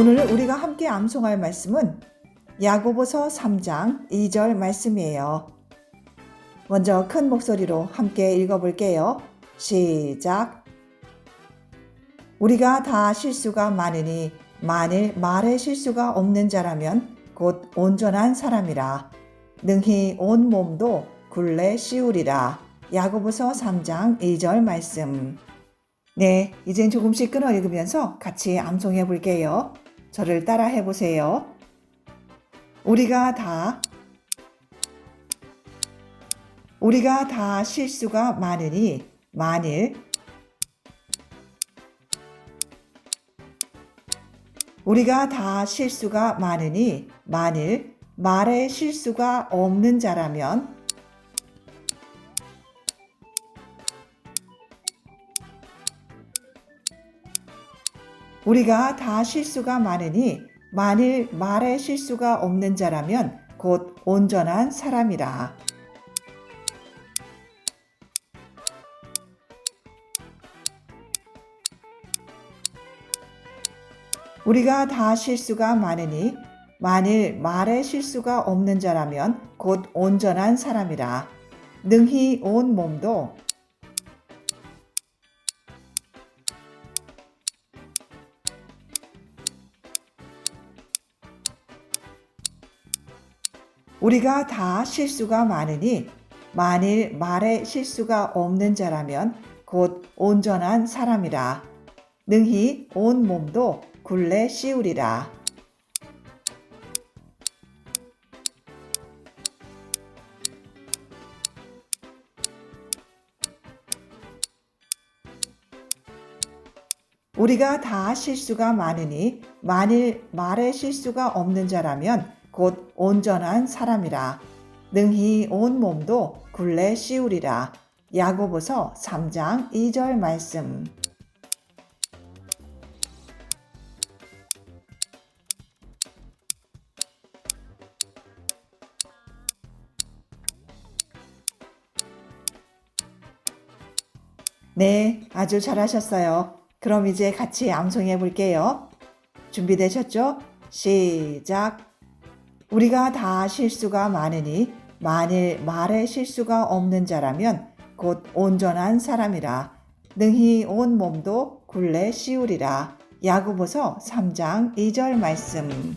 오늘 우리가 함께 암송할 말씀은 야고보서 3장 2절 말씀이에요. 먼저 큰 목소리로 함께 읽어볼게요. 시작. 우리가 다 실수가 많으니 만일 말에 실수가 없는 자라면 곧 온전한 사람이라. 능히 온 몸도 굴레 씌우리라. 야고보서 3장 2절 말씀. 네, 이젠 조금씩 끊어 읽으면서 같이 암송해 볼게요. 저를 따라 해보세요. 우리가 다 우리가 다 실수가 많으니 만일 우리가 다 실수가 많으니 만일 말에 실수가 없는 자라면 우리가 다 실수가 많으니 만일 말에 실수가 없는 자라면 곧 온전한 사람이라. 우리가 다 실수가 많으니 만일 말에 실수가 없는 자라면 곧 온전한 사람이라. 능히 온 몸도 우리가 다 실수가 많으니 만일 말에 실수가 없는 자라면 곧 온전한 사람이라. 능히 온 몸도 굴레 씌우리라. 우리가 다 실수가 많으니 만일 말에 실수가 없는 자라면 곧 온전한 사람이라. 능히 온 몸도 굴레 씌우리라. 야고보서 3장 2절 말씀. 네, 아주 잘하셨어요. 그럼 이제 같이 암송해 볼게요. 준비되셨죠? 시작. 우리가 다 실수가 많으니 만일 말에 실수가 없는 자라면 곧 온전한 사람이라 능히 온 몸도 굴레 씌우리라. 야고보서 3장 2절 말씀.